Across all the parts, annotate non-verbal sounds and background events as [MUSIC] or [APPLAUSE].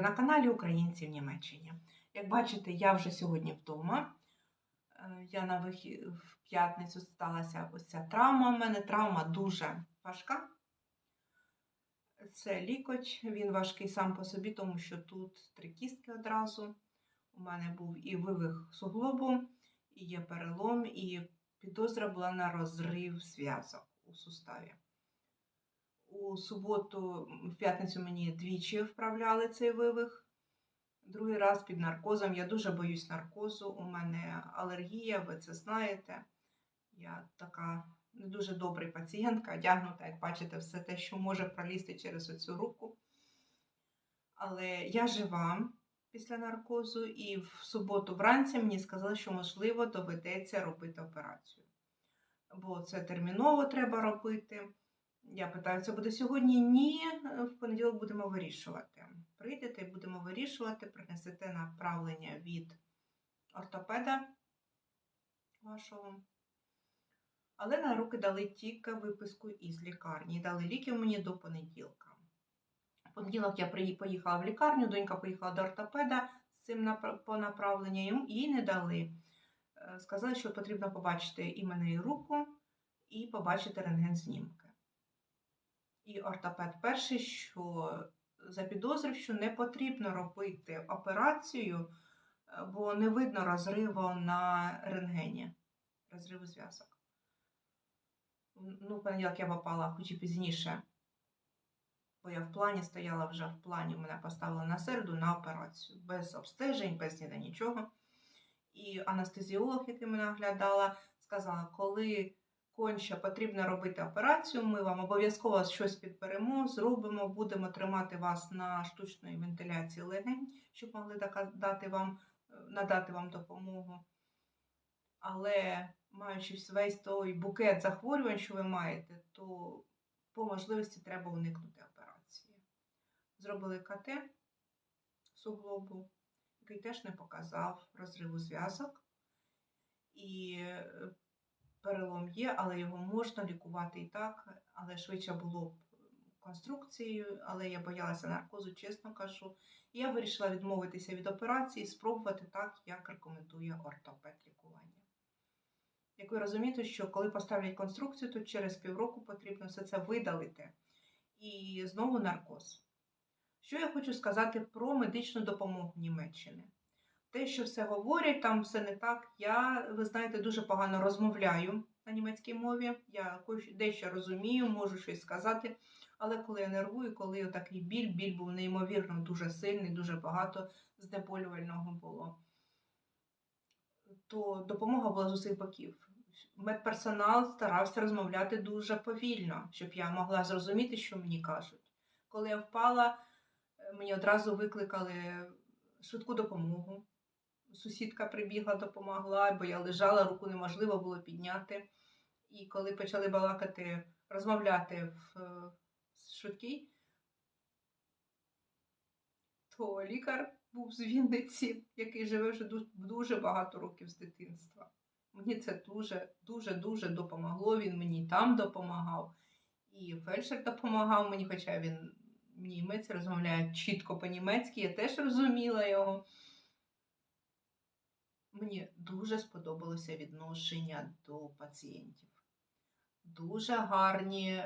На каналі Українці в Німеччині. Як бачите, я вже сьогодні вдома. Е, Я на вихід в п'ятницю сталася ось ця травма. У мене травма дуже важка. Це лікоть, він важкий сам по собі, тому що тут три кістки одразу. У мене був і вивих суглобу, і є перелом, і підозра була на розрив зв'язок у суставі. У суботу, в п'ятницю мені двічі вправляли цей вивих. Другий раз під наркозом. Я дуже боюсь наркозу. У мене алергія, ви це знаєте. Я така не дуже добрий пацієнтка, одягнута, як бачите, все те, що може пролізти через оцю руку. Але я жива після наркозу, і в суботу вранці мені сказали, що можливо доведеться робити операцію. Бо це терміново треба робити. Я питаю, це буде сьогодні? Ні, в понеділок будемо вирішувати. Прийдете і будемо вирішувати, принесете направлення від ортопеда вашого. Але на руки дали тільки виписку із лікарні. Дали ліків мені до понеділка. В понеділок я поїхала в лікарню, донька поїхала до ортопеда з цим по направленню. Їй не дали. Е, Сказали, що потрібно побачити і мене, і руку, і побачити рентген-знімки. І ортопед перший, що запідозрив, що не потрібно робити операцію, е, бо не видно розриву на рентгені, розриву зв'язок. Ну, в понеділок я попала хоч і пізніше, бо я в плані стояла вже в плані, мене поставили на середу на операцію. Без обстежень, без ніде нічого. І анестезіолог, який мене оглядала, сказала, коли конче потрібно робити операцію, ми вам обов'язково щось підберемо, зробимо, будемо тримати вас на штучної вентиляції легень, щоб могли дати вам, е, надати вам допомогу. Але маючи весь той букет захворювань, що ви маєте, то по можливості треба уникнути операції. Зробили КТ суглобу, який теж не показав розриву зв'язок. І е, перелом є, але його можна лікувати і так, але швидше було б конструкцією, але я боялася наркозу, чесно кажу. І я вирішила відмовитися від операції спробувати так, як рекомендує ортопед лікування. Як ви розумієте, що коли поставлять конструкцію, то через півроку потрібно все це видалити. І знову наркоз. Що я хочу сказати про медичну допомогу Німеччини? Те, що все говорять, там все не так. Я, ви знаєте, дуже погано розмовляю на німецькій мові. Я дещо розумію, можу щось сказати. Але коли я нервую, коли такий біль, біль був неймовірно дуже сильний, дуже багато знеболювального було, то допомога була з усіх боків. Медперсонал старався розмовляти дуже повільно, щоб я могла зрозуміти, що мені кажуть. Коли я впала, мені одразу викликали швидку допомогу. Сусідка прибігла, допомогла, бо я лежала, руку неможливо було підняти. І коли почали балакати, розмовляти в е, швидкій, то лікар був з Вінниці, який живе вже дуже багато років з дитинства. Мені це дуже, дуже, дуже допомогло. Він мені там допомагав. І фельдшер допомагав мені, хоча він німець розмовляє чітко по-німецьки, я теж розуміла його. Мені дуже сподобалося відношення до пацієнтів. Дуже гарні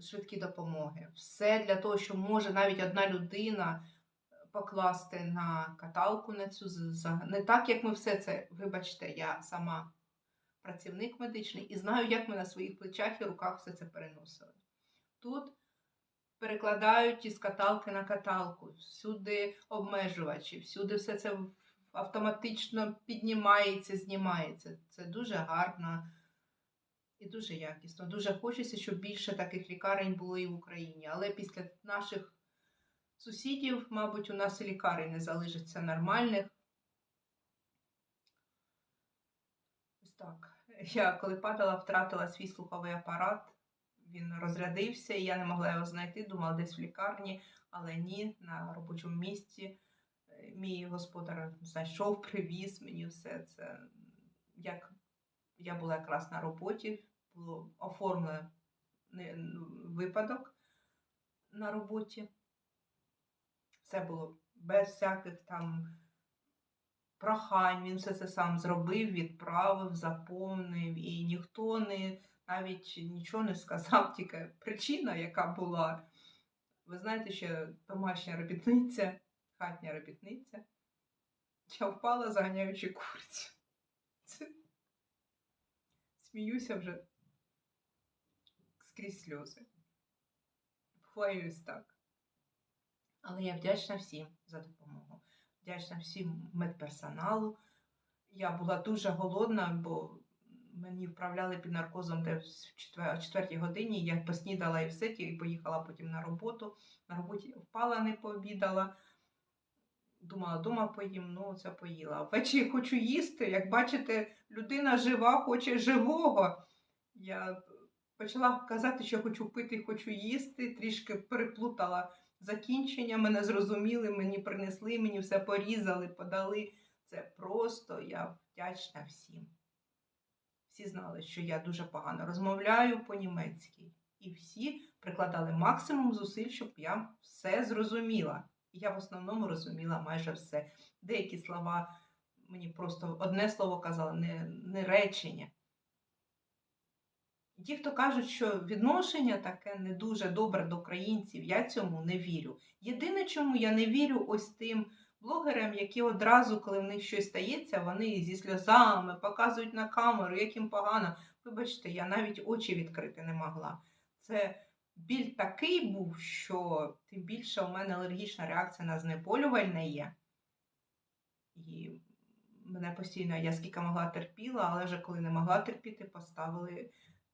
швидкі допомоги. Все для того, що може навіть одна людина покласти на каталку на цю не так, як ми все це, вибачте, я сама працівник медичний і знаю, як ми на своїх плечах і руках все це переносили. Тут перекладають із каталки на каталку, всюди обмежувачі, всюди все це автоматично піднімається, знімається. Це дуже гарно і дуже якісно. Дуже хочеться, щоб більше таких лікарень було і в Україні. Але після наших сусідів, мабуть, у нас і лікарень не залишиться нормальних. Ось так. Я коли падала, втратила свій слуховий апарат. Він розрядився, і я не могла його знайти, думала десь в лікарні, але ні, на робочому місці. Е, Мій господар знайшов, привіз мені все це. Як я була якраз на роботі, було оформлено випадок на роботі. Все було без всяких там прохань. Він все це сам зробив, відправив, заповнив, і ніхто не навіть нічого не сказав, тільки причина, яка була. Ви знаєте, що домашня робітниця, хатня робітниця, я впала, заганяючи курицю. Це... Сміюся вже скрізь сльози. Хваюсь так. Але я вдячна всім за допомогу. Вдячна всім медперсоналу. Я була дуже голодна, бо мені вправляли під наркозом десь в четвер- четвертій годині. Я поснідала і все, і поїхала потім на роботу. На роботі впала, не пообідала. Думала, дома поїм, ну це поїла. Ввечері хочу їсти. Як бачите, людина жива, хоче живого. Я почала казати, що хочу пити, хочу їсти, трішки переплутала закінчення, мене зрозуміли, мені принесли, мені все порізали, подали. Це просто я вдячна всім. Всі знали, що я дуже погано розмовляю по-німецьки. І всі прикладали максимум зусиль, щоб я все зрозуміла. Я в основному розуміла майже все. Деякі слова мені просто одне слово казали, не, не речення. Ті, хто кажуть, що відношення таке не дуже добре до українців, я цьому не вірю. Єдине, чому я не вірю ось тим блогерам, які одразу, коли в них щось стається, вони зі сльозами показують на камеру, як їм погано. Вибачте, я навіть очі відкрити не могла. Це біль такий був, що тим більше у мене алергічна реакція на знеболювальне є. І мене постійно, я скільки могла терпіла, але вже коли не могла терпіти, поставили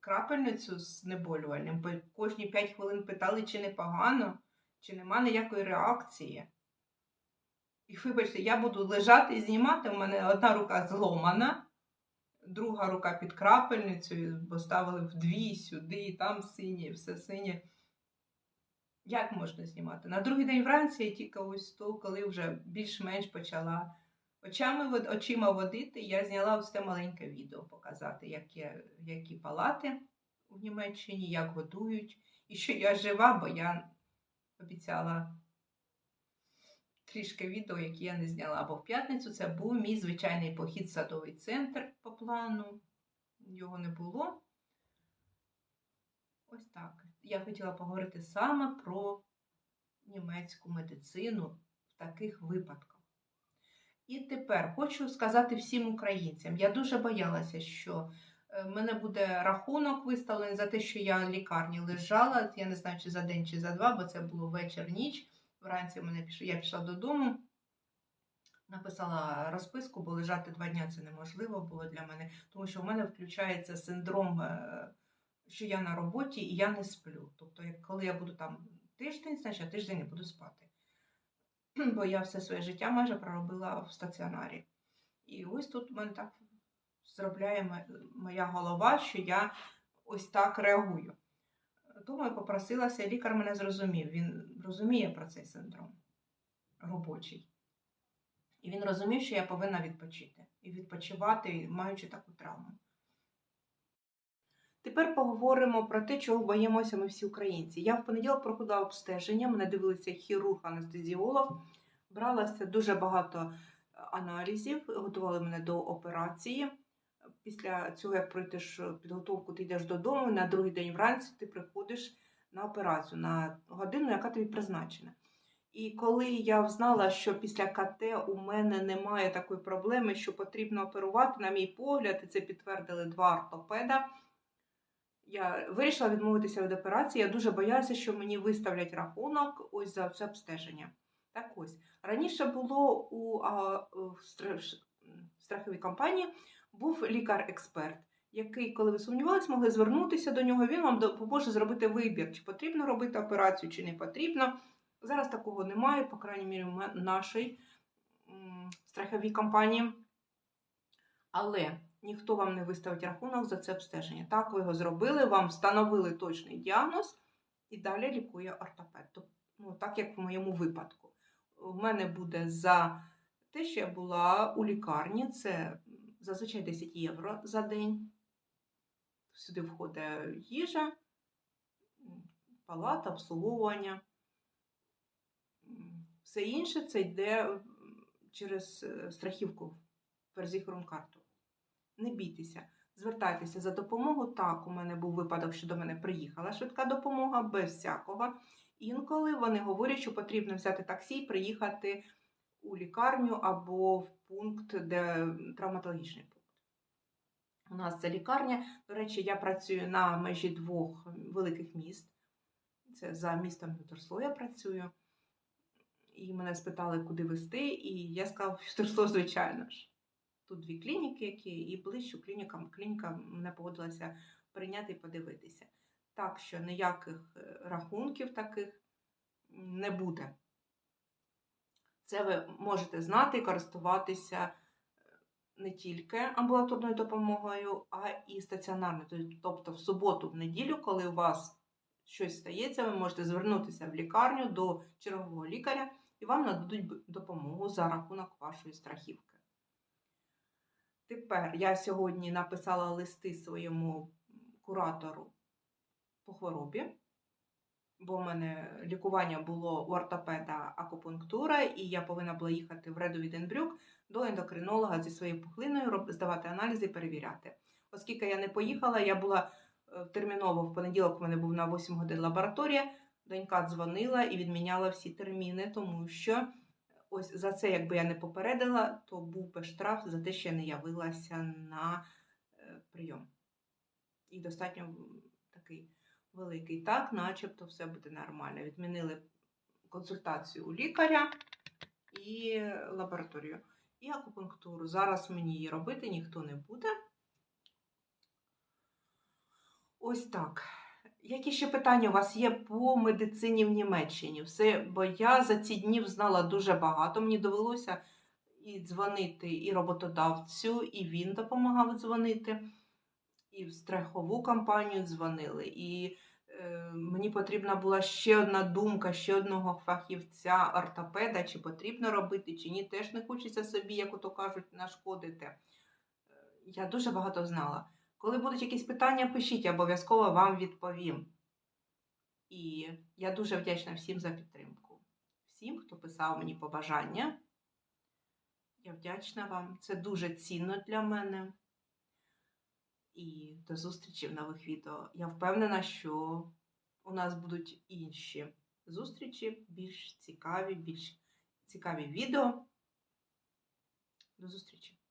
крапельницю з знеболювальним. Бо кожні 5 хвилин питали, чи не погано, чи нема ніякої реакції. І вибачте, я буду лежати і знімати. У мене одна рука зломана, друга рука під крапельницею, поставили вдві сюди, там синє, все синє. Як можна знімати? На другий день вранці я тільки ось то, коли вже більш-менш почала очами очима водити, я зняла ось те маленьке відео показати, як є, які палати в Німеччині, як годують, і що я жива, бо я обіцяла трішки відео, які я не зняла. Бо в п'ятницю це був мій звичайний похід в садовий центр по плану. Його не було. Ось так. Я хотіла поговорити саме про німецьку медицину в таких випадках. І тепер хочу сказати всім українцям: я дуже боялася, що е, мене буде рахунок виставлений за те, що я в лікарні лежала. Я не знаю, чи за день, чи за два, бо це було вечір ніч. Вранці мене піш... я пішла додому, написала розписку, бо лежати два дні це неможливо було для мене, тому що в мене включається синдром, е, що я на роботі і я не сплю. Тобто, коли я буду там тиждень, значить я тиждень не буду спати. [CLEARS THROAT] Бо я все своє життя майже проробила в стаціонарі. І ось тут в мене так зробляє моя голова, що я ось так реагую. Я попросилася, лікар мене зрозумів. Він розуміє про цей синдром робочий. І він розумів, що я повинна відпочити. І відпочивати, маючи таку травму. Тепер поговоримо про те, чого боїмося ми всі українці. Я в понеділок проходила обстеження, мене дивилися хірург-анестезіолог. Бралося дуже багато аналізів, готували мене до операції. Після цього, як пройдеш підготовку, ти йдеш додому, на другий день вранці ти приходиш на операцію на годину, яка тобі призначена. І коли я знала, що після КТ у мене немає такої проблеми, що потрібно оперувати, на мій погляд, і це підтвердили два ортопеда, я вирішила відмовитися від операції. Я дуже боялася, що мені виставлять рахунок ось за це обстеження. Так ось раніше було у а, в страховій компанії був лікар-експерт, який, коли ви сумнівались, могли звернутися до нього. Він вам допоможе зробити вибір, чи потрібно робити операцію, чи не потрібно. Зараз такого немає, по крайній мірі, в нашій страховій компанії. Але ніхто вам не виставить рахунок за це обстеження. Так, ви його зробили, вам встановили точний діагноз і далі лікує ортопед. Ну, так як в моєму випадку. У мене буде за те, що я була у лікарні, це зазвичай 10 євро за день. Сюди входить їжа, палата, обслуговування. Все інше це йде через е, страхівку карту. Не бійтеся, звертайтеся за допомогою. Так, у мене був випадок, що до мене приїхала швидка допомога без всякого. Інколи вони говорять, що потрібно взяти таксі і приїхати у лікарню або в пункт, де травматологічний пункт. У нас це лікарня. До речі, я працюю на межі двох великих міст. Це за містом Петерсло я працюю. І мене спитали, куди вести, і я сказала, що Петерсло, звичайно ж. Тут дві клініки, які і ближчу клінікам. Клініка мене погодилася прийняти і подивитися. Так що ніяких е, рахунків таких не буде. Це ви можете знати і користуватися е, не тільки амбулаторною допомогою, а і стаціонарною. Тобто в суботу, в неділю, коли у вас щось стається, ви можете звернутися в лікарню до чергового лікаря і вам нададуть допомогу за рахунок вашої страхівки. Тепер я сьогодні написала листи своєму куратору по хворобі, бо в мене лікування було у ортопеда акупунктура, і я повинна була їхати в Реду Віденбрюк до ендокринолога зі своєю пухлиною, здавати аналізи і перевіряти. Оскільки я не поїхала, я була е, терміново в понеділок, у мене був на 8 годин лабораторія. Донька дзвонила і відміняла всі терміни, тому що ось за це, якби я не попередила, то був би штраф за те, що я не явилася на е, прийом. І достатньо такий великий. Так, начебто все буде нормально. Відмінили консультацію у лікаря і лабораторію, і акупунктуру. Зараз мені її робити ніхто не буде. Ось так. Які ще питання у вас є по медицині в Німеччині? Все, бо я за ці дні знала дуже багато. Мені довелося і дзвонити і роботодавцю, і він допомагав дзвонити, і в страхову компанію дзвонили. І е, мені потрібна була ще одна думка, ще одного фахівця, ортопеда, чи потрібно робити, чи ні. Теж не хочеться собі, як ото кажуть, нашкодити. Е, Я дуже багато знала. Коли будуть якісь питання, пишіть, обов'язково вам відповім. І я дуже вдячна всім за підтримку. Всім, хто писав мені побажання. Я вдячна вам. Це дуже цінно для мене. І до зустрічі в нових відео. Я впевнена, що у нас будуть інші зустрічі, більш цікаві, більш цікаві відео. До зустрічі!